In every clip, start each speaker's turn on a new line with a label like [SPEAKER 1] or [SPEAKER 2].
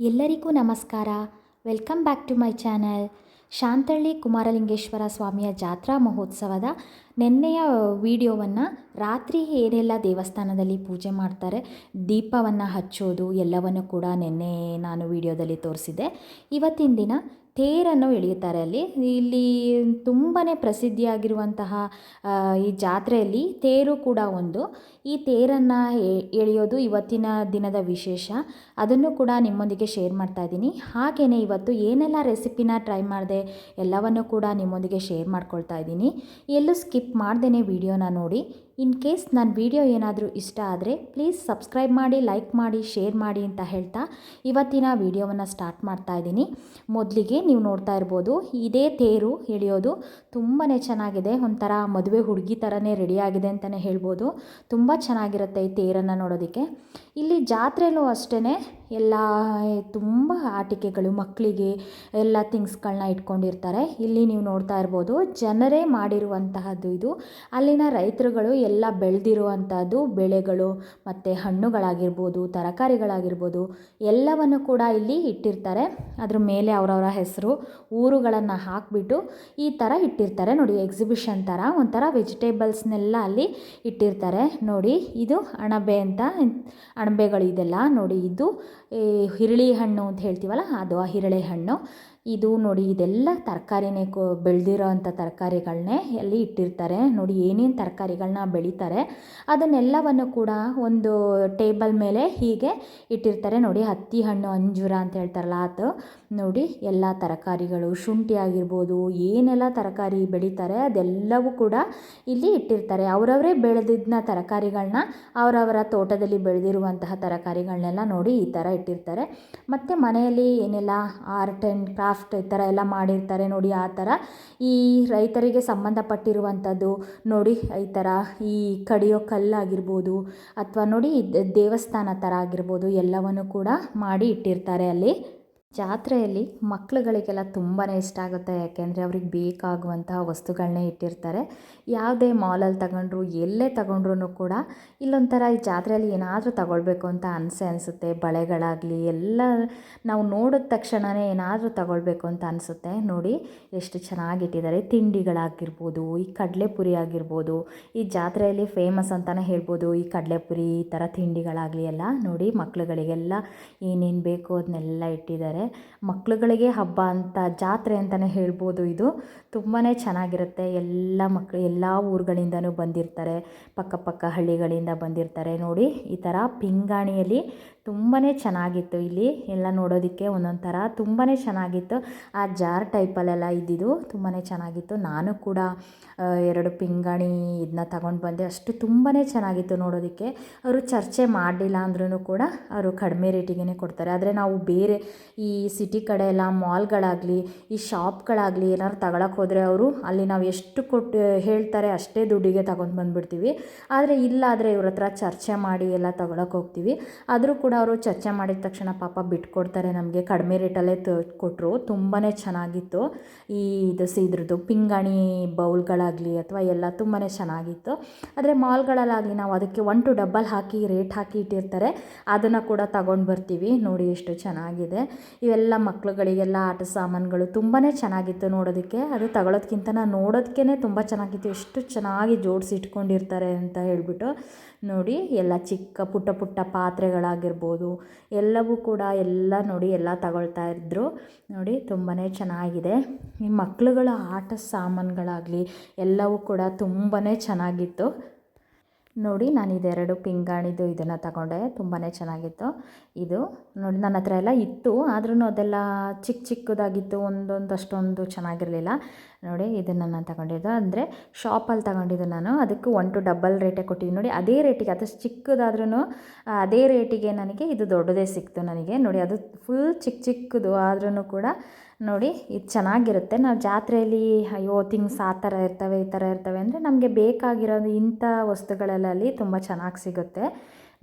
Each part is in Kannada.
[SPEAKER 1] ಎಲ್ಲರಿಗೂ ನಮಸ್ಕಾರ. Welcome back to my channel. Shanthalli Kumaralingeshwara ಸ್ವಾಮಿಯ ಜಾತ್ರಾ ಮಹೋತ್ಸವದ ನಿನ್ನೆಯ ವಿಡಿಯೋವನ್ನು ರಾತ್ರಿ ಏನೆಲ್ಲ ದೇವಸ್ಥಾನದಲ್ಲಿ ಪೂಜೆ ಮಾಡ್ತಾರೆ. ದೀಪವನ್ನು ಹಚ್ಚೋದು ಎಲ್ಲವನ್ನು ಕೂಡ ನಿನ್ನೆ ನಾನು ವಿಡಿಯೋದಲ್ಲಿ ತೋರಿಸಿದ್ದೆ. ಇವತ್ತಿನ ದಿನ ತೇರನ್ನು ಎಳೆಯುತ್ತಾರೆ ಅಲ್ಲಿ. ಇಲ್ಲಿ ತುಂಬಾ ಪ್ರಸಿದ್ಧಿಯಾಗಿರುವಂತಹ ಈ ಜಾತ್ರೆಯಲ್ಲಿ ತೇರು ಕೂಡ ಒಂದು. ಈ ತೇರನ್ನು ಎಳೆಯೋದು ಇವತ್ತಿನ ದಿನದ ವಿಶೇಷ. ಅದನ್ನು ಕೂಡ ನಿಮ್ಮೊಂದಿಗೆ ಶೇರ್ ಮಾಡ್ತಾ ಇದ್ದೀನಿ. ಹಾಗೆಯೇ ಇವತ್ತು ಏನೆಲ್ಲ ರೆಸಿಪಿನ ಟ್ರೈ ಮಾಡಿದೆ ಎಲ್ಲವನ್ನು ಕೂಡ ನಿಮ್ಮೊಂದಿಗೆ ಶೇರ್ ಮಾಡ್ಕೊಳ್ತಾ ಇದ್ದೀನಿ. ಎಲ್ಲೂ ಸ್ಕಿಪ್ ಮಾಡ್ದೇ ವಿಡಿಯೋನ ನೋಡಿ. ಇನ್ ಕೇಸ್ ನನ್ನ ವಿಡಿಯೋ ಏನಾದರೂ ಇಷ್ಟ ಆದರೆ ಪ್ಲೀಸ್ ಸಬ್ಸ್ಕ್ರೈಬ್ ಮಾಡಿ ಲೈಕ್ ಮಾಡಿ ಶೇರ್ ಮಾಡಿ ಅಂತ ಹೇಳ್ತಾ ಇವತ್ತಿನ ವಿಡಿಯೋವನ್ನು ಸ್ಟಾರ್ಟ್ ಮಾಡ್ತಾ ಇದ್ದೀನಿ. ಮೊದಲಿಗೆ ನೀವು ನೋಡ್ತಾ ಇರ್ಬೋದು, ಇದೇ ತೇರು ಎಳೆಯೋದು ತುಂಬಾ ಚೆನ್ನಾಗಿದೆ. ಒಂಥರ ಮದುವೆ ಹುಡುಗಿ ಥರನೇ ರೆಡಿಯಾಗಿದೆ ಅಂತಲೇ ಹೇಳ್ಬೋದು. ತುಂಬ ಚೆನ್ನಾಗಿರುತ್ತೆ ಈ ತೇರನ್ನು ನೋಡೋದಕ್ಕೆ. ಇಲ್ಲಿ ಜಾತ್ರೆಯಲ್ಲೂ ಅಷ್ಟೇ ಎಲ್ಲ ತುಂಬ ಆಟಿಕೆಗಳು ಮಕ್ಕಳಿಗೆ ಎಲ್ಲ ಥಿಂಗ್ಸ್ಗಳನ್ನ ಇಟ್ಕೊಂಡಿರ್ತಾರೆ. ಇಲ್ಲಿ ನೀವು ನೋಡ್ತಾ ಇರ್ಬೋದು, ಜನರೇ ಮಾಡಿರುವಂತಹದ್ದು ಇದು. ಅಲ್ಲಿನ ರೈತರುಗಳು ಎಲ್ಲ ಬೆಳೆದಿರುವಂಥದ್ದು ಬೆಳೆಗಳು ಮತ್ತು ಹಣ್ಣುಗಳಾಗಿರ್ಬೋದು, ತರಕಾರಿಗಳಾಗಿರ್ಬೋದು, ಎಲ್ಲವನ್ನು ಕೂಡ ಇಲ್ಲಿ ಇಟ್ಟಿರ್ತಾರೆ. ಅದ್ರ ಮೇಲೆ ಅವರವರ ಹೆಸರು, ಊರುಗಳನ್ನು ಹಾಕಿಬಿಟ್ಟು ಈ ಥರ ಇಟ್ಟಿರ್ತಾರೆ. ನೋಡಿ ಎಕ್ಸಿಬಿಷನ್ ಥರ, ಒಂಥರ ವೆಜಿಟೇಬಲ್ಸ್ನೆಲ್ಲ ಅಲ್ಲಿ ಇಟ್ಟಿರ್ತಾರೆ. ನೋಡಿ, ಇದು ಅಣಬೆ ಅಂತ ಅಣಬೆಗಳು ಇದೆಲ್ಲ ನೋಡಿ, ಇದು ಈ ಹಿರಳಿ ಹಣ್ಣು ಅಂತ ಹೇಳ್ತೀವಲ್ಲ ಅದು ಆ ಹಿರಳೆ ಹಣ್ಣು. ಇದು ನೋಡಿ ಇದೆಲ್ಲ ತರಕಾರಿನೇ ಕೊ ಬೆಳೆದಿರೋ ಅಂಥ ತರಕಾರಿಗಳನ್ನೇ ಅಲ್ಲಿ ಇಟ್ಟಿರ್ತಾರೆ. ನೋಡಿ ಏನೇನು ತರಕಾರಿಗಳನ್ನ ಬೆಳೀತಾರೆ. ಅದನ್ನೆಲ್ಲವನ್ನು ಕೂಡ ಒಂದು ಟೇಬಲ್ ಮೇಲೆ ಹೀಗೆ ಇಟ್ಟಿರ್ತಾರೆ. ನೋಡಿ ಹತ್ತಿ ಹಣ್ಣು, ಅಂಜೂರ ಅಂತ ಹೇಳ್ತಾರಲ್ಲ ಅದು. ನೋಡಿ ಎಲ್ಲ ತರಕಾರಿಗಳು, ಶುಂಠಿ ಆಗಿರ್ಬೋದು, ಏನೆಲ್ಲ ತರಕಾರಿ ಬೆಳೀತಾರೆ ಅದೆಲ್ಲವೂ ಕೂಡ ಇಲ್ಲಿ ಇಟ್ಟಿರ್ತಾರೆ. ಅವರವರೇ ಬೆಳೆದಿದ್ದನ್ನ ತರಕಾರಿಗಳನ್ನ ಅವರವರ ತೋಟದಲ್ಲಿ ಬೆಳೆದಿರುವಂತಹ ತರಕಾರಿಗಳನ್ನೆಲ್ಲ ನೋಡಿ ಈ ಥರ ಇಟ್ಟಿರ್ತಾರೆ. ಮತ್ತು ಮನೆಯಲ್ಲಿ ಏನೆಲ್ಲ ಆರ್ಟ್ ಆ್ಯಂಡ್ ಕ್ರಾಫ್ಟ್ ಈ ಥರ ಎಲ್ಲ ಮಾಡಿರ್ತಾರೆ ನೋಡಿ ಆ ಥರ ಈ ರೈತರಿಗೆ ಸಂಬಂಧಪಟ್ಟಿರುವಂಥದ್ದು ನೋಡಿ ಈ ಥರ ಈ ಕಡಿಯೋ ಕಲ್ಲಾಗಿರ್ಬೋದು ಅಥವಾ ನೋಡಿ ದೇವಸ್ಥಾನ ಥರ ಆಗಿರ್ಬೋದು ಎಲ್ಲವನ್ನು ಕೂಡ ಮಾಡಿ ಇಟ್ಟಿರ್ತಾರೆ ಅಲ್ಲಿ. ಜಾತ್ರೆಯಲ್ಲಿ ಮಕ್ಳುಗಳಿಗೆಲ್ಲ ತುಂಬಾ ಇಷ್ಟ ಆಗುತ್ತೆ. ಯಾಕೆಂದರೆ ಅವ್ರಿಗೆ ಬೇಕಾಗುವಂತಹ ವಸ್ತುಗಳನ್ನೇ ಇಟ್ಟಿರ್ತಾರೆ. ಯಾವುದೇ ಮಾಲಲ್ಲಿ ತಗೊಂಡ್ರು, ಎಲ್ಲೇ ತಗೊಂಡ್ರು ಕೂಡ ಇಲ್ಲೊಂಥರ ಈ ಜಾತ್ರೆಯಲ್ಲಿ ಏನಾದರೂ ತಗೊಳ್ಬೇಕು ಅಂತ ಅನಿಸೆ ಅನಿಸುತ್ತೆ. ಬಳೆಗಳಾಗಲಿ, ಎಲ್ಲ ನಾವು ನೋಡಿದ ತಕ್ಷಣವೇ ಏನಾದರೂ ತಗೊಳ್ಬೇಕು ಅಂತ ಅನಿಸುತ್ತೆ. ನೋಡಿ, ಎಷ್ಟು ಚೆನ್ನಾಗಿಟ್ಟಿದ್ದಾರೆ ತಿಂಡಿಗಳಾಗಿರ್ಬೋದು, ಈ ಕಡಲೆಪುರಿ ಆಗಿರ್ಬೋದು, ಈ ಜಾತ್ರೆಯಲ್ಲಿ ಫೇಮಸ್ ಅಂತಲೇ ಹೇಳ್ಬೋದು, ಈ ಕಡಲೆಪುರಿ, ಈ ಥರ ತಿಂಡಿಗಳಾಗಲಿ ಎಲ್ಲ ನೋಡಿ ಮಕ್ಕಳುಗಳಿಗೆಲ್ಲ ಏನೇನು ಬೇಕು ಅದನ್ನೆಲ್ಲ ಇಟ್ಟಿದ್ದಾರೆ. ಮಕ್ಳುಗಳಿಗೆ ಹಬ್ಬ ಅಂತ ಜಾತ್ರೆ ಅಂತಲೇ ಹೇಳ್ಬೋದು ಇದು. ತುಂಬಾ ಚೆನ್ನಾಗಿರುತ್ತೆ. ಎಲ್ಲ ಮಕ್ಕಳು ಎಲ್ಲ ಊರುಗಳಿಂದನೂ ಬಂದಿರ್ತಾರೆ. ಪಕ್ಕಪಕ್ಕ ಪಕ್ಕ ಹಳ್ಳಿಗಳಿಂದ ಬಂದಿರ್ತಾರೆ. ನೋಡಿ, ಈ ಥರ ಪಿಂಗಾಣಿಯಲ್ಲಿ ತುಂಬಾ ಚೆನ್ನಾಗಿತ್ತು. ಇಲ್ಲಿ ಎಲ್ಲ ನೋಡೋದಕ್ಕೆ ಒಂದೊಂದು ಥರ ತುಂಬಾ ಚೆನ್ನಾಗಿತ್ತು. ಆ ಜಾರ್ ಟೈಪಲ್ಲೆಲ್ಲ ಇದ್ದಿದ್ದು ತುಂಬಾ ಚೆನ್ನಾಗಿತ್ತು. ನಾನು ಕೂಡ ಎರಡು ಪಿಂಗಾಣಿ ಇದನ್ನ ತಗೊಂಡು ಬಂದೆ. ಅಷ್ಟು ತುಂಬಾ ಚೆನ್ನಾಗಿತ್ತು ನೋಡೋದಕ್ಕೆ. ಅವರು ಚರ್ಚೆ ಮಾಡಲಿಲ್ಲ ಅಂದ್ರೂ ಕೂಡ ಅವರು ಕಡಿಮೆ ರೇಟಿಗೆ ಕೊಡ್ತಾರೆ. ಆದರೆ ನಾವು ಬೇರೆ ಈ ಸಿಟಿ ಕಡೆ ಎಲ್ಲ ಮಾಲ್ಗಳಾಗಲಿ, ಈ ಶಾಪ್ಗಳಾಗಲಿ ಏನಾದ್ರು ತಗೊಳಕ್ಕೆ ಹೋದರೆ ಅವರು, ಅಲ್ಲಿ ನಾವು ಎಷ್ಟು ಕೊಟ್ಟು ಹೇಳ್ತಾರೆ ಅಷ್ಟೇ ದುಡ್ಡಿಗೆ ತಗೊಂಡು ಬಂದುಬಿಡ್ತೀವಿ. ಆದರೆ ಇಲ್ಲ ಆದರೆ ಇವ್ರ ಹತ್ರ ಚರ್ಚೆ ಮಾಡಿ ಎಲ್ಲ ತಗೊಳಕ್ಕೆ ಹೋಗ್ತೀವಿ. ಆದರೂ ಕೂಡ ಅವರು ಚರ್ಚೆ ಮಾಡಿದ ತಕ್ಷಣ ಪಾಪ ಬಿಟ್ಕೊಡ್ತಾರೆ ನಮಗೆ. ಕಡಿಮೆ ರೇಟಲ್ಲೇ ತ ಕೊಟ್ಟರು ತುಂಬಾ ಚೆನ್ನಾಗಿತ್ತು. ಈ ಇದು ಇದ್ರದ್ದು ಪಿಂಗಾಣಿ ಬೌಲ್ಗಳಾಗಲಿ ಅಥವಾ ಎಲ್ಲ ತುಂಬಾ ಚೆನ್ನಾಗಿತ್ತು. ಆದರೆ ಮಾಲ್ಗಳಲ್ಲಾಗಲಿ ನಾವು ಅದಕ್ಕೆ ಒನ್ ಟು ಡಬಲ್ ಹಾಕಿ ರೇಟ್ ಹಾಕಿ ಇಟ್ಟಿರ್ತಾರೆ. ಅದನ್ನು ಕೂಡ ತಗೊಂಡು ಬರ್ತೀವಿ. ನೋಡಿ ಎಷ್ಟು ಚೆನ್ನಾಗಿದೆ. ಇವೆಲ್ಲ ಮಕ್ಕಳುಗಳಿಗೆಲ್ಲ ಆಟ ಸಾಮಾನುಗಳು ತುಂಬಾ ಚೆನ್ನಾಗಿತ್ತು ನೋಡೋದಕ್ಕೆ. ಅದು ತಗೊಳ್ಳೋದಕ್ಕಿಂತ ನಾನು ನೋಡೋದಕ್ಕೇ ತುಂಬ ಚೆನ್ನಾಗಿತ್ತು. ಎಷ್ಟು ಚೆನ್ನಾಗಿ ಜೋಡಿಸಿ ಇಟ್ಕೊಂಡಿರ್ತಾರೆ ಅಂತ ಹೇಳಿಬಿಟ್ಟು ನೋಡಿ, ಎಲ್ಲ ಚಿಕ್ಕ ಪುಟ್ಟ ಪುಟ್ಟ ಪಾತ್ರೆಗಳಾಗಿರ್ಬೋದು, ಎಲ್ಲವೂ ಕೂಡ ಎಲ್ಲ ನೋಡಿ, ಎಲ್ಲ ತಗೊಳ್ತಾ ಇದ್ದರು ನೋಡಿ ತುಂಬಾ ಚೆನ್ನಾಗಿದೆ. ಈ ಮಕ್ಳುಗಳ ಆಟ ಸಾಮಾನುಗಳಾಗಲಿ, ಎಲ್ಲವೂ ಕೂಡ ತುಂಬಾ ಚೆನ್ನಾಗಿತ್ತು. ನೋಡಿ, ನಾನು ಇದೆರಡು ಪಿಂಗಾಣಿದು ಇದನ್ನು ತಗೊಂಡೆ. ತುಂಬಾ ಚೆನ್ನಾಗಿತ್ತು. ಇದು ನೋಡಿ, ನನ್ನ ಹತ್ರ ಎಲ್ಲ ಇತ್ತು. ಆದ್ರೂ ಅದೆಲ್ಲ ಚಿಕ್ಕ ಚಿಕ್ಕದಾಗಿತ್ತು. ಒಂದೊಂದು ಅಷ್ಟೊಂದು ಚೆನ್ನಾಗಿರಲಿಲ್ಲ. ನೋಡಿ, ಇದನ್ನು ನಾನು ತಗೊಂಡಿದ್ದು. ಅಂದರೆ ಶಾಪಲ್ಲಿ ತಗೊಂಡಿದ್ದು ನಾನು. ಅದಕ್ಕೆ ಒನ್ ಟು ಡಬಲ್ ರೇಟೇ ಕೊಟ್ಟಿದ್ದೀನಿ. ನೋಡಿ, ಅದೇ ರೇಟಿಗೆ ಅದು ಚಿಕ್ಕದಾದ್ರೂ ಅದೇ ರೇಟಿಗೆ ನನಗೆ ಇದು ದೊಡ್ಡದೇ ಸಿಕ್ತು ನನಗೆ. ನೋಡಿ, ಅದು ಫುಲ್ ಚಿಕ್ಕ ಚಿಕ್ಕದು. ಆದ್ರೂ ಕೂಡ ನೋಡಿ, ಇದು ಚೆನ್ನಾಗಿರುತ್ತೆ. ನಾವು ಜಾತ್ರೆಯಲ್ಲಿ, ಅಯ್ಯೋ ಥಿಂಗ್ಸ್ ಆ ಥರ ಇರ್ತವೆ, ಈ ಥರ ಇರ್ತವೆ ಅಂದರೆ ನಮಗೆ ಬೇಕಾಗಿರೋದು ಇಂಥ ವಸ್ತುಗಳಲ್ಲಿ ತುಂಬ ಚೆನ್ನಾಗಿ ಸಿಗುತ್ತೆ.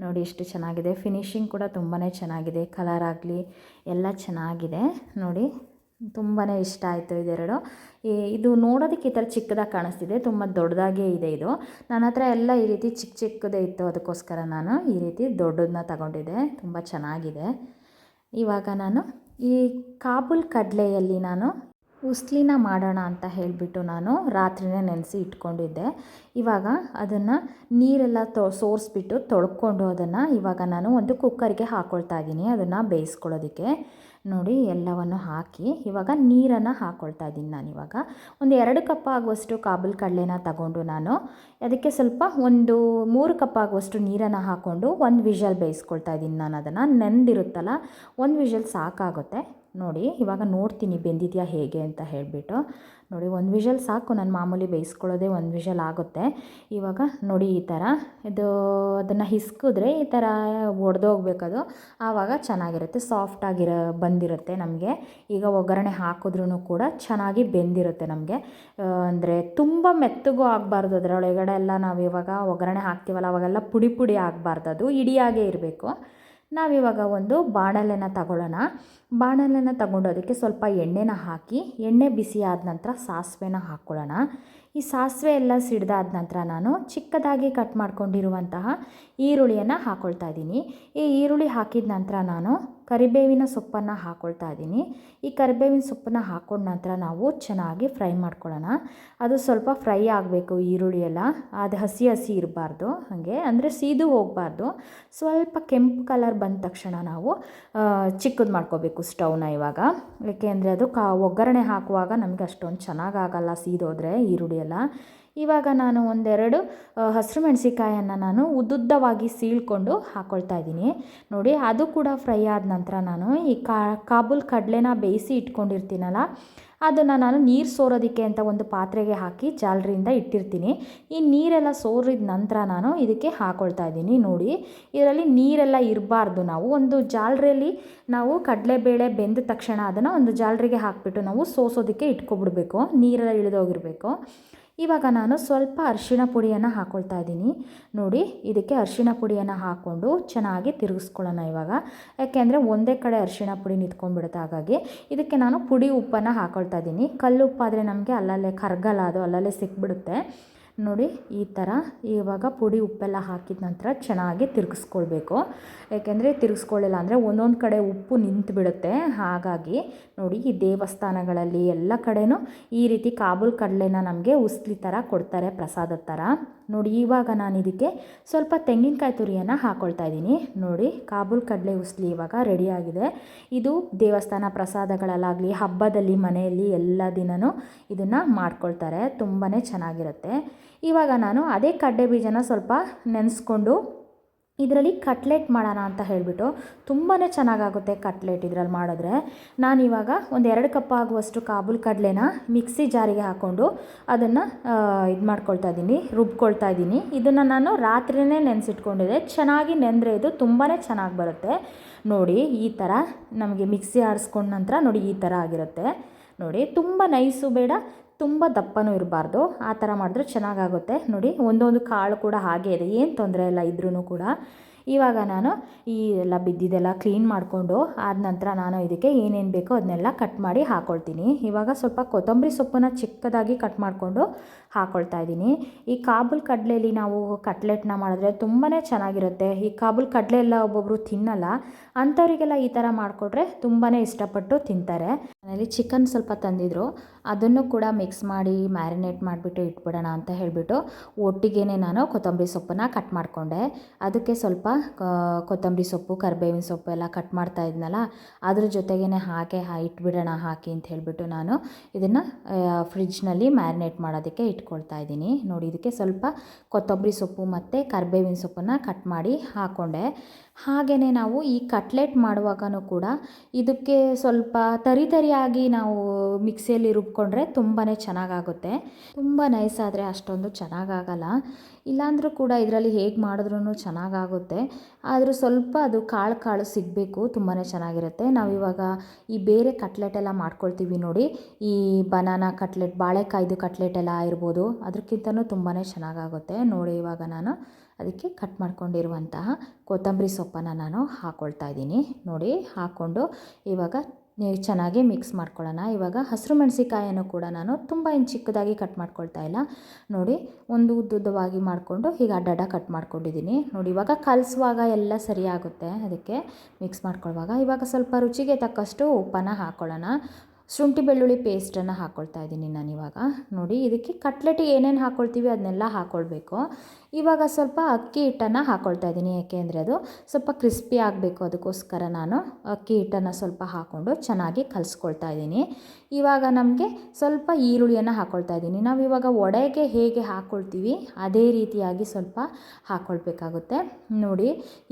[SPEAKER 1] ನೋಡಿ ಎಷ್ಟು ಚೆನ್ನಾಗಿದೆ. ಫಿನಿಶಿಂಗ್ ಕೂಡ ತುಂಬಾ ಚೆನ್ನಾಗಿದೆ. ಕಲರ್ ಆಗಲಿ, ಎಲ್ಲ ಚೆನ್ನಾಗಿದೆ. ನೋಡಿ ತುಂಬಾ ಇಷ್ಟ ಆಯಿತು ಇದೆರಡು. ಇದು ನೋಡೋದಕ್ಕೆ ಈ ಥರ ಚಿಕ್ಕದಾಗಿ ಕಾಣಿಸ್ತಿದೆ. ತುಂಬ ದೊಡ್ಡದಾಗೇ ಇದೆ ಇದು. ನನ್ನ ಹತ್ರ ಎಲ್ಲ ಈ ರೀತಿ ಚಿಕ್ಕ ಚಿಕ್ಕದೇ ಇತ್ತು. ಅದಕ್ಕೋಸ್ಕರ ನಾನು ಈ ರೀತಿ ದೊಡ್ಡದನ್ನ ತಗೊಂಡಿದ್ದೆ. ತುಂಬ ಚೆನ್ನಾಗಿದೆ. ಇವಾಗ ನಾನು ಈ ಕಾಬುಲ್ ಕಡಲೆಯಲ್ಲಿ ನಾನು ಉಸ್ಲಿನ ಮಾಡೋಣ ಅಂತ ಹೇಳಿಬಿಟ್ಟು ನಾನು ರಾತ್ರಿನೇ ನೆನೆಸಿ ಇಟ್ಕೊಂಡಿದ್ದೆ. ಇವಾಗ ಅದನ್ನು ನೀರೆಲ್ಲ ತೊ, ಸೋರಿಸ್ಬಿಟ್ಟು ತೊಳ್ಕೊಂಡು ಅದನ್ನು ಇವಾಗ ನಾನು ಒಂದು ಕುಕ್ಕರ್ಗೆ ಹಾಕ್ಕೊಳ್ತಾ ಇದ್ದೀನಿ. ಅದನ್ನು ಬೇಯಿಸ್ಕೊಳ್ಳೋದಕ್ಕೆ. ನೋಡಿ ಎಲ್ಲವನ್ನು ಹಾಕಿ ಇವಾಗ ನೀರನ್ನು ಹಾಕ್ಕೊಳ್ತಾ ಇದ್ದೀನಿ ನಾನು ಇವಾಗ. ಒಂದು ಎರಡು ಕಪ್ ಆಗುವಷ್ಟು ಕಾಬುಲ್ ಕಡಲೆನ ತಗೊಂಡು ನಾನು ಅದಕ್ಕೆ ಸ್ವಲ್ಪ ಒಂದು ಮೂರು ಕಪ್ ಆಗುವಷ್ಟು ನೀರನ್ನು ಹಾಕ್ಕೊಂಡು ಒಂದು ವಿಷಲ್ ಬೇಯಿಸ್ಕೊಳ್ತಾ ಇದ್ದೀನಿ ನಾನು ಅದನ್ನು. ನೆಂದಿರುತ್ತಲ್ಲ, ಒಂದು ವಿಷಲ್ ಸಾಕಾಗುತ್ತೆ. ನೋಡಿ, ಇವಾಗ ನೋಡ್ತೀನಿ ಬೆಂದಿದೆಯಾ ಹೇಗೆ ಅಂತ ಹೇಳಿಬಿಟ್ಟು. ನೋಡಿ, ಒಂದು ವಿಷಲ್ ಸಾಕು, ನಾನು ಮಾಮೂಲಿ ಬೇಯಿಸ್ಕೊಳ್ಳೋದೇ ಒಂದು ವಿಷಲ್ ಆಗುತ್ತೆ. ಇವಾಗ ನೋಡಿ ಈ ಥರ ಇದು ಅದನ್ನು ಹಿಸ್ಕಿದ್ರೆ ಈ ಥರ ಒಡೆದೋಗ್ಬೇಕದು ಆವಾಗ ಚೆನ್ನಾಗಿರುತ್ತೆ ಸಾಫ್ಟಾಗಿರೋ ಬಂದಿರುತ್ತೆ ನಮಗೆ. ಈಗ ಒಗ್ಗರಣೆ ಹಾಕಿದ್ರೂ ಕೂಡ ಚೆನ್ನಾಗಿ ಬೆಂದಿರುತ್ತೆ ನಮಗೆ. ಅಂದರೆ ತುಂಬ ಮೆತ್ತಗೂ ಆಗಬಾರ್ದು ಅದರೊಳಗಡೆ ಎಲ್ಲ ನಾವು ಇವಾಗ ಒಗ್ಗರಣೆ ಹಾಕ್ತೀವಲ್ಲ, ಅವಾಗೆಲ್ಲ ಪುಡಿ ಪುಡಿ ಆಗಬಾರ್ದು. ಅದು ಇಡಿಯಾಗೇ ಇರಬೇಕು. ನಾವಿವಾಗ ಒಂದು ಬಾಣಲೆನ ತಗೊಳ್ಳೋಣ. ಬಾಣಲೆನ ತಗೊಂಡು ಅದಕ್ಕೆ ಸ್ವಲ್ಪ ಎಣ್ಣೆನ ಹಾಕಿ, ಎಣ್ಣೆ ಬಿಸಿ ಆದ ನಂತರ ಸಾಸಿವೆನ ಹಾಕ್ಕೊಳ್ಳೋಣ. ಈ ಸಾಸಿವೆ ಎಲ್ಲ ಸಿಡ್ದಾದ ನಂತರ ನಾನು ಚಿಕ್ಕದಾಗಿ ಕಟ್ ಮಾಡ್ಕೊಂಡಿರುವಂತಹ ಈರುಳ್ಳಿಯನ್ನು ಹಾಕ್ಕೊಳ್ತಾ ಇದ್ದೀನಿ. ಈ ಈರುಳ್ಳಿ ಹಾಕಿದ ನಂತರ ನಾನು ಕರಿಬೇವಿನ ಸೊಪ್ಪನ್ನು ಹಾಕ್ಕೊಳ್ತಾ ಇದ್ದೀನಿ. ಈ ಕರಿಬೇವಿನ ಸೊಪ್ಪನ್ನು ಹಾಕ್ಕೊಂಡ ನಂತರ ನಾವು ಚೆನ್ನಾಗಿ ಫ್ರೈ ಮಾಡ್ಕೊಳ್ಳೋಣ. ಅದು ಸ್ವಲ್ಪ ಫ್ರೈ ಆಗಬೇಕು ಈರುಳ್ಳಿ ಎಲ್ಲ. ಅದು ಹಸಿ ಹಸಿ ಇರಬಾರ್ದು, ಹಾಗೆ ಅಂದರೆ ಸೀದು ಹೋಗಬಾರ್ದು. ಸ್ವಲ್ಪ ಕೆಂಪು ಕಲರ್ ಬಂದ ತಕ್ಷಣ ನಾವು ಚಿಕ್ಕದು ಮಾಡ್ಕೋಬೇಕು ಸ್ಟವ್ನ ಇವಾಗ. ಏಕೆಂದರೆ ಅದು ಕಾ, ಒಗ್ಗರಣೆ ಹಾಕುವಾಗ ನಮಗೆ ಅಷ್ಟೊಂದು ಚೆನ್ನಾಗಾಗಲ್ಲ ಸೀದೋದ್ರೆ ಈರುಳ್ಳಿ ಎಲ್ಲ. ಇವಾಗ ನಾನು ಒಂದೆರಡು ಹಸಿರು ಮೆಣಸಿಕಾಯನ್ನು ನಾನು ಉದ್ದುದ್ದವಾಗಿ ಸೀಳ್ಕೊಂಡು ಹಾಕ್ಕೊಳ್ತಾ ಇದ್ದೀನಿ. ನೋಡಿ, ಅದು ಕೂಡ ಫ್ರೈ ಆದ ನಂತರ ನಾನು ಈ ಕಾಬೂಲ್ ಕಡಲೆನ ಬೇಯಿಸಿ ಇಟ್ಕೊಂಡಿರ್ತೀನಲ್ಲ, ಅದನ್ನು ನಾನು ನೀರು ಸೋರೋದಕ್ಕೆ ಅಂತ ಒಂದು ಪಾತ್ರೆಗೆ ಹಾಕಿ ಜಾಲರಿಯಿಂದ ಇಟ್ಟಿರ್ತೀನಿ. ಈ ನೀರೆಲ್ಲ ಸೋರಿದ ನಂತರ ನಾನು ಇದಕ್ಕೆ ಹಾಕ್ಕೊಳ್ತಾ ಇದ್ದೀನಿ. ನೋಡಿ, ಇದರಲ್ಲಿ ನೀರೆಲ್ಲ ಇರಬಾರ್ದು. ನಾವು ಒಂದು ಜಾಲರಿಯಲ್ಲಿ ನಾವು ಕಡಲೆಬೇಳೆ ಬೆಂದ ತಕ್ಷಣ ಅದನ್ನು ಒಂದು ಜಾಲರಿಗೆ ಹಾಕಿಬಿಟ್ಟು ನಾವು ಸೋಸೋದಕ್ಕೆ ಇಟ್ಕೊಬಿಡ್ಬೇಕು. ನೀರೆಲ್ಲ ಇಳಿದೋಗಿರಬೇಕು. ಇವಾಗ ನಾನು ಸ್ವಲ್ಪ ಅರಿಶಿಣ ಪುಡಿಯನ್ನು ಹಾಕ್ಕೊಳ್ತಾ ಇದ್ದೀನಿ. ನೋಡಿ, ಇದಕ್ಕೆ ಅರಿಶಿಣ ಪುಡಿಯನ್ನು ಹಾಕ್ಕೊಂಡು ಚೆನ್ನಾಗಿ ತಿರುಗಿಸ್ಕೊಳ್ಳೋಣ ಇವಾಗ. ಯಾಕೆಂದರೆ ಒಂದೇ ಕಡೆ ಅರಿಶಿಣ ಪುಡಿ ನಿಂತ್ಕೊಂಡ್ಬಿಡುತ್ತೆ ಹಾಗಾಗಿ. ಇದಕ್ಕೆ ನಾನು ಪುಡಿ ಉಪ್ಪನ್ನು ಹಾಕ್ಕೊಳ್ತಾ ಇದ್ದೀನಿ. ಕಲ್ಲು ಉಪ್ಪಾದರೆ ನಮಗೆ ಅಲ್ಲಲ್ಲೇ ಕರಗಲ್ಲ ಅದು, ಅಲ್ಲಲ್ಲೇ ಸಿಕ್ಬಿಡುತ್ತೆ. ನೋಡಿ, ಈ ಥರ ಇವಾಗ ಪುಡಿ ಉಪ್ಪೆಲ್ಲ ಹಾಕಿದ ನಂತರ ಚೆನ್ನಾಗಿ ತಿರುಗಿಸ್ಕೊಳ್ಬೇಕು. ಯಾಕೆಂದರೆ ತಿರುಗಿಸ್ಕೊಳ್ಳಿಲ್ಲ ಅಂದರೆ ಒಂದೊಂದು ಕಡೆ ಉಪ್ಪು ನಿಂತು ಬಿಡುತ್ತೆ ಹಾಗಾಗಿ ನೋಡಿ, ಈ ದೇವಸ್ಥಾನಗಳಲ್ಲಿ ಎಲ್ಲ ಕಡೆನೂ ಈ ರೀತಿ ಕಾಬೂಲ್ ಕಡಲೆನ ನಮಗೆ ಉಸ್ಲಿ ಥರ ಕೊಡ್ತಾರೆ, ಪ್ರಸಾದದ ಥರ ನೋಡಿ, ಇವಾಗ ನಾನು ಇದಕ್ಕೆ ಸ್ವಲ್ಪ ತೆಂಗಿನಕಾಯಿ ತುರಿಯನ್ನು ಹಾಕ್ಕೊಳ್ತಾ ಇದ್ದೀನಿ. ನೋಡಿ, ಕಾಬೂಲ್ ಕಡಲೆ ಉಸ್ಲಿ ಇವಾಗ ರೆಡಿಯಾಗಿದೆ ಇದು ದೇವಸ್ಥಾನ ಪ್ರಸಾದಗಳಲ್ಲಾಗಲಿ, ಹಬ್ಬದಲ್ಲಿ ಮನೆಯಲ್ಲಿ ಎಲ್ಲ ದಿನವೂ ಇದನ್ನು ಮಾಡ್ಕೊಳ್ತಾರೆ. ತುಂಬಾ ಚೆನ್ನಾಗಿರುತ್ತೆ. ಇವಾಗ ನಾನು ಅದೇ ಕಡ್ಡೆ ಬೀಜನ ಸ್ವಲ್ಪ ನೆನೆಸ್ಕೊಂಡು ಇದರಲ್ಲಿ ಕಟ್ಲೆಟ್ ಮಾಡೋಣ ಅಂತ ಹೇಳಿಬಿಟ್ಟು ತುಂಬಾ ಚೆನ್ನಾಗಾಗುತ್ತೆ ಕಟ್ಲೆಟ್ ಇದರಲ್ಲಿ ಮಾಡಿದ್ರೆ. ನಾನಿವಾಗ ಒಂದು ಎರಡು ಕಪ್ ಆಗುವಷ್ಟು ಕಾಬೂಲ್ ಕಡಲೆನ ಮಿಕ್ಸಿ ಜಾರಿಗೆ ಹಾಕ್ಕೊಂಡು ಅದನ್ನು ಇದು ಮಾಡ್ಕೊಳ್ತಾ ಇದ್ದೀನಿ, ರುಬ್ಕೊಳ್ತಾ ಇದ್ದೀನಿ. ಇದನ್ನು ನಾನು ರಾತ್ರಿಯೇ ನೆನೆಸಿಟ್ಕೊಂಡಿದ್ದೆ ಚೆನ್ನಾಗಿ ನೆಂದರೆ ಇದು ತುಂಬಾ ಚೆನ್ನಾಗಿ ಬರುತ್ತೆ. ನೋಡಿ, ಈ ಥರ ನಮಗೆ ಮಿಕ್ಸಿ ಆಡಿಸ್ಕೊಂಡ ನಂತರ ನೋಡಿ ಈ ಥರ ಆಗಿರುತ್ತೆ. ನೋಡಿ, ತುಂಬ ನೈಸು ಬೇಡ ತುಂಬ ದಪ್ಪನೂ ಇರಬಾರ್ದು. ಆ ಥರ ಮಾಡಿದ್ರೆ ಚೆನ್ನಾಗಾಗುತ್ತೆ. ನೋಡಿ, ಒಂದೊಂದು ಕಾಳು ಕೂಡ ಹಾಗೆ ಇದೆ. ಏನು ತೊಂದರೆ ಇಲ್ಲ ಇದ್ರೂ ಕೂಡ. ಇವಾಗ ನಾನು ಈ ಎಲ್ಲ ಬಿದ್ದಿದ್ದೆಲ್ಲ ಕ್ಲೀನ್ ಮಾಡಿಕೊಂಡು ಆದ ನಂತರ ನಾನು ಇದಕ್ಕೆ ಏನೇನು ಬೇಕೋ ಅದನ್ನೆಲ್ಲ ಕಟ್ ಮಾಡಿ ಹಾಕ್ಕೊಳ್ತೀನಿ ಇವಾಗ ಸ್ವಲ್ಪ ಕೊತ್ತಂಬರಿ ಸೊಪ್ಪನ್ನು ಚಿಕ್ಕದಾಗಿ ಕಟ್ ಮಾಡಿಕೊಂಡು ಹಾಕ್ಕೊಳ್ತಾ ಇದ್ದೀನಿ. ಈ ಕಾಬೂಲ್ ಕಡಲೆಯಲ್ಲಿ ನಾವು ಕಟ್ಲೆಟ್ನ ಮಾಡಿದ್ರೆ ತುಂಬಾ ಚೆನ್ನಾಗಿರುತ್ತೆ. ಈ ಕಾಬೂಲ್ ಕಡಲೆ ಎಲ್ಲ ಒಬ್ಬೊಬ್ಬರು ತಿನ್ನಲ್ಲ. ಅಂಥವರಿಗೆಲ್ಲ ಈ ಥರ ಮಾಡಿಕೊಟ್ರೆ ತುಂಬಾ ಇಷ್ಟಪಟ್ಟು ತಿಂತಾರೆ. ಮನೇಲಿ ಚಿಕನ್ ಸ್ವಲ್ಪ ತಂದಿದ್ರು. ಅದನ್ನು ಕೂಡ ಮಿಕ್ಸ್ ಮಾಡಿ ಮ್ಯಾರಿನೇಟ್ ಮಾಡಿಬಿಟ್ಟು ಇಟ್ಬಿಡೋಣ ಅಂತ ಹೇಳಿಬಿಟ್ಟು ಒಟ್ಟಿಗೆ ನಾನು ಕೊತ್ತಂಬರಿ ಸೊಪ್ಪನ್ನು ಕಟ್ ಮಾಡಿಕೊಂಡೆ. ಅದಕ್ಕೆ ಸ್ವಲ್ಪ ಕೊತ್ತಂಬರಿ ಸೊಪ್ಪು, ಕರಿಬೇವಿನ ಸೊಪ್ಪು ಎಲ್ಲ ಕಟ್ ಮಾಡ್ತಾ ಇದ್ನಲ್ಲ, ಅದ್ರ ಜೊತೆಗೇ ಹಾ, ಇಟ್ಬಿಡೋಣ, ಹಾಕಿ ಅಂತ ಹೇಳಿಬಿಟ್ಟು ನಾನು ಇದನ್ನು ಫ್ರಿಡ್ಜ್ನಲ್ಲಿ ಮ್ಯಾರಿನೇಟ್ ಮಾಡೋದಕ್ಕೆ ಇಟ್ಕೊಳ್ತಾ ಇದ್ದೀನಿ. ನೋಡಿ, ಇದಕ್ಕೆ ಸ್ವಲ್ಪ ಕೊತ್ತಂಬರಿ ಸೊಪ್ಪು ಮತ್ತು ಕರಿಬೇವಿನ ಸೊಪ್ಪನ್ನು ಕಟ್ ಮಾಡಿ ಹಾಕ್ಕೊಂಡೆ ಹಾಗೆಯೇ ನಾವು ಈ ಕಟ್ಲೆಟ್ ಮಾಡುವಾಗೂ ಕೂಡ ಇದಕ್ಕೆ ಸ್ವಲ್ಪ ತರಿ ತರಿ ತರಿಯಾಗಿ ನಾವು ಮಿಕ್ಸಿಯಲ್ಲಿ ರುಬ್ಕೊಂಡ್ರೆ ತುಂಬಾ ಚೆನ್ನಾಗಾಗುತ್ತೆ. ತುಂಬ ನೈಸ್ ಆದರೆ ಅಷ್ಟೊಂದು ಚೆನ್ನಾಗಾಗಲ್ಲ. ಇಲ್ಲಾಂದರೂ ಕೂಡ ಇದರಲ್ಲಿ ಹೇಗೆ ಮಾಡಿದ್ರೂ ಚೆನ್ನಾಗಾಗುತ್ತೆ. ಆದರೂ ಸ್ವಲ್ಪ ಅದು ಕಾಳು ಕಾಳು ಸಿಗಬೇಕು ತುಂಬಾ ಚೆನ್ನಾಗಿರುತ್ತೆ. ನಾವಿವಾಗ ಈ ಬೇರೆ ಕಟ್ಲೆಟ್ ಎಲ್ಲ ಮಾಡ್ಕೊಳ್ತೀವಿ ನೋಡಿ. ಈ ಬನಾನಾ ಕಟ್ಲೆಟ್, ಬಾಳೆಕಾಯ್ದು ಕಟ್ಲೆಟ್ ಎಲ್ಲ ಇರ್ಬೋದು. ಅದಕ್ಕಿಂತನೂ ತುಂಬಾ ಚೆನ್ನಾಗಾಗುತ್ತೆ. ನೋಡಿ ಇವಾಗ ನಾನು ಅದಕ್ಕೆ ಕಟ್ ಮಾಡ್ಕೊಂಡಿರುವಂತಹ ಕೊತ್ತಂಬರಿ ಸೊಪ್ಪನ್ನು ನಾನು ಹಾಕ್ಕೊಳ್ತಾ ಇದ್ದೀನಿ. ನೋಡಿ, ಹಾಕ್ಕೊಂಡು ಇವಾಗ ಚೆನ್ನಾಗಿ ಮಿಕ್ಸ್ ಮಾಡ್ಕೊಳ್ಳೋಣ. ಇವಾಗ ಹಸಿರು ಮೆಣಸಿಕಾಯನ್ನು ಕೂಡ ನಾನು ತುಂಬ ಏನು ಚಿಕ್ಕದಾಗಿ ಕಟ್ ಮಾಡ್ಕೊಳ್ತಾ ಇಲ್ಲ. ನೋಡಿ, ಒಂದು ಉದ್ದುದ್ದವಾಗಿ ಮಾಡಿಕೊಂಡು ಹೀಗೆ ಅಡ್ಡಡ್ಡ ಕಟ್ ಮಾಡ್ಕೊಂಡಿದ್ದೀನಿ. ನೋಡಿ, ಇವಾಗ ಕಲಸುವಾಗ ಎಲ್ಲ ಸರಿಯಾಗುತ್ತೆ ಅದಕ್ಕೆ ಮಿಕ್ಸ್ ಮಾಡ್ಕೊಳ್ಳುವಾಗ ಇವಾಗ ಸ್ವಲ್ಪ ರುಚಿಗೆ ತಕ್ಕಷ್ಟು ಉಪ್ಪನ್ನು ಹಾಕ್ಕೊಳ್ಳೋಣ ಶುಂಠಿ ಬೆಳ್ಳುಳ್ಳಿ ಪೇಸ್ಟನ್ನು ಹಾಕ್ಕೊಳ್ತಾ ಇದ್ದೀನಿ ನಾನಿವಾಗ. ನೋಡಿ, ಇದಕ್ಕೆ ಕಟ್ಲೆಟಿಗೆ ಏನೇನು ಹಾಕ್ಕೊಳ್ತೀವಿ ಅದನ್ನೆಲ್ಲ ಹಾಕ್ಕೊಳ್ಬೇಕು ಇವಾಗ ಸ್ವಲ್ಪ ಅಕ್ಕಿ ಹಿಟ್ಟನ್ನು ಹಾಕ್ಕೊಳ್ತಾ ಇದ್ದೀನಿ. ಏಕೆಂದರೆ ಅದು ಸ್ವಲ್ಪ ಕ್ರಿಸ್ಪಿ ಆಗಬೇಕು ಅದಕ್ಕೋಸ್ಕರ ನಾನು ಅಕ್ಕಿ ಹಿಟ್ಟನ್ನು ಸ್ವಲ್ಪ ಹಾಕ್ಕೊಂಡು ಚೆನ್ನಾಗಿ ಕಲಿಸ್ಕೊಳ್ತಾ ಇದ್ದೀನಿ. ಇವಾಗ ನಮಗೆ ಸ್ವಲ್ಪ ಈರುಳ್ಳಿಯನ್ನು ಹಾಕ್ಕೊಳ್ತಾ ಇದ್ದೀನಿ. ನಾವು ಇವಾಗ ಒಡೆಗೆ ಹೇಗೆ ಹಾಕ್ಕೊಳ್ತೀವಿ ಅದೇ ರೀತಿಯಾಗಿ ಸ್ವಲ್ಪ ಹಾಕ್ಕೊಳ್ಬೇಕಾಗುತ್ತೆ ನೋಡಿ,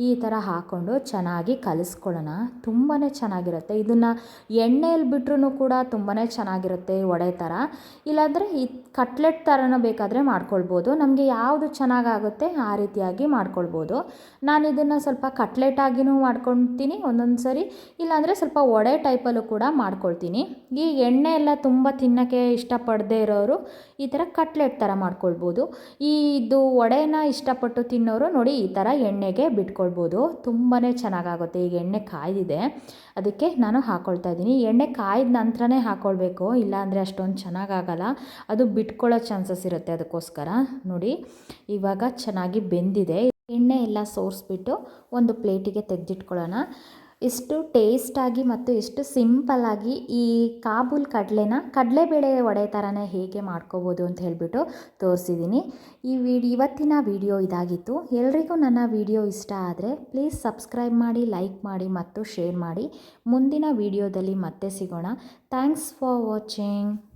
[SPEAKER 1] ಈ ಥರ ಹಾಕ್ಕೊಂಡು ಚೆನ್ನಾಗಿ ಕಲಿಸ್ಕೊಳ್ಳೋಣ. ತುಂಬಾ ಚೆನ್ನಾಗಿರುತ್ತೆ. ಇದನ್ನು ಎಣ್ಣೆಯಲ್ಲಿ ಬಿಟ್ರೂ ಕೂಡ ತುಂಬಾ ಚೆನ್ನಾಗಿರುತ್ತೆ ವಡೆ ಥರ ಇಲ್ಲಾಂದರೆ ಈ ಕಟ್ಲೆಟ್ ಥರನೂ ಬೇಕಾದರೆ ಮಾಡ್ಕೊಳ್ಬೋದು. ನಮಗೆ ಯಾವುದು ಚೆನ್ನಾಗಾಗುತ್ತೆ ಆ ರೀತಿಯಾಗಿ ಮಾಡ್ಕೊಳ್ಬೋದು. ನಾನು ಇದನ್ನು ಸ್ವಲ್ಪ ಕಟ್ಲೆಟ್ ಆಗಿನೂ ಮಾಡ್ಕೊಳ್ತೀನಿ ಒಂದೊಂದು ಸರಿ, ಇಲ್ಲಾಂದರೆ ಸ್ವಲ್ಪ ವಡೆ ಟೈಪಲ್ಲೂ ಕೂಡ ಮಾಡ್ಕೊಳ್ತೀನಿ. ಈ ಎಣ್ಣೆ ಎಲ್ಲ ತುಂಬ ತಿನ್ನೋಕ್ಕೆ ಇಷ್ಟಪಡದೇ ಇರೋರು ಈ ಥರ ಕಟ್ಲೆಟ್ ಥರ ಮಾಡ್ಕೊಳ್ಬೋದು. ಈ ಇದು ವಡೆನ ಇಷ್ಟಪಟ್ಟು ತಿನ್ನೋರು ನೋಡಿ ಈ ಥರ ಎಣ್ಣೆಗೆ ಬಿಟ್ಕೊಳ್ಬೋದು. ತುಂಬಾ ಚೆನ್ನಾಗಾಗುತ್ತೆ ಈಗ ಎಣ್ಣೆ ಕಾಯ್ದಿದೆ. ಅದಕ್ಕೆ ನಾನು ಹಾಕ್ಕೊಳ್ತಾ ಇದ್ದೀನಿ. ಎಣ್ಣೆ ಕಾಯ್ದ ನಂತರನೇ ಹಾಕ್ಕೊಳ್ಬೇಕು ಇಲ್ಲಾಂದರೆ ಅಷ್ಟೊಂದು ಚೆನ್ನಾಗಾಗಲ್ಲ. ಅದು ಬಿಟ್ಕೊಳ್ಳೋ ಚಾನ್ಸಸ್ ಇರುತ್ತೆ ಅದಕ್ಕೋಸ್ಕರ. ನೋಡಿ, ಇವಾಗ ಚೆನ್ನಾಗಿ ಬೆಂದಿದೆ. ಎಣ್ಣೆ ಎಲ್ಲ ಸೋರಿಸ್ಬಿಟ್ಟು ಒಂದು ಪ್ಲೇಟಿಗೆ ತೆಗೆದಿಟ್ಕೊಳ್ಳೋಣ. ಇಷ್ಟು ಟೇಸ್ಟಾಗಿ ಮತ್ತು ಎಷ್ಟು ಸಿಂಪಲ್ಲಾಗಿ ಈ ಕಾಬೂಲ್ ಕಡಲೆನ ಕಡಲೆಬೇಳೆ ವಡೆ ಥರನೇ ಹೇಗೆ ಮಾಡ್ಕೋಬೋದು ಅಂತ ಹೇಳಿಬಿಟ್ಟು ತೋರಿಸಿದ್ದೀನಿ ಈ ವಿಡಿ, ಇವತ್ತಿನ ವಿಡಿಯೋ ಇದಾಗಿತ್ತು. ಎಲ್ರಿಗೂ ನನ್ನ ವಿಡಿಯೋ ಇಷ್ಟ ಆದರೆ ಪ್ಲೀಸ್ ಸಬ್ಸ್ಕ್ರೈಬ್ ಮಾಡಿ ಲೈಕ್ ಮಾಡಿ ಮತ್ತು ಶೇರ್ ಮಾಡಿ. ಮುಂದಿನ ವಿಡಿಯೋದಲ್ಲಿ ಮತ್ತೆ ಸಿಗೋಣ. Thanks for watching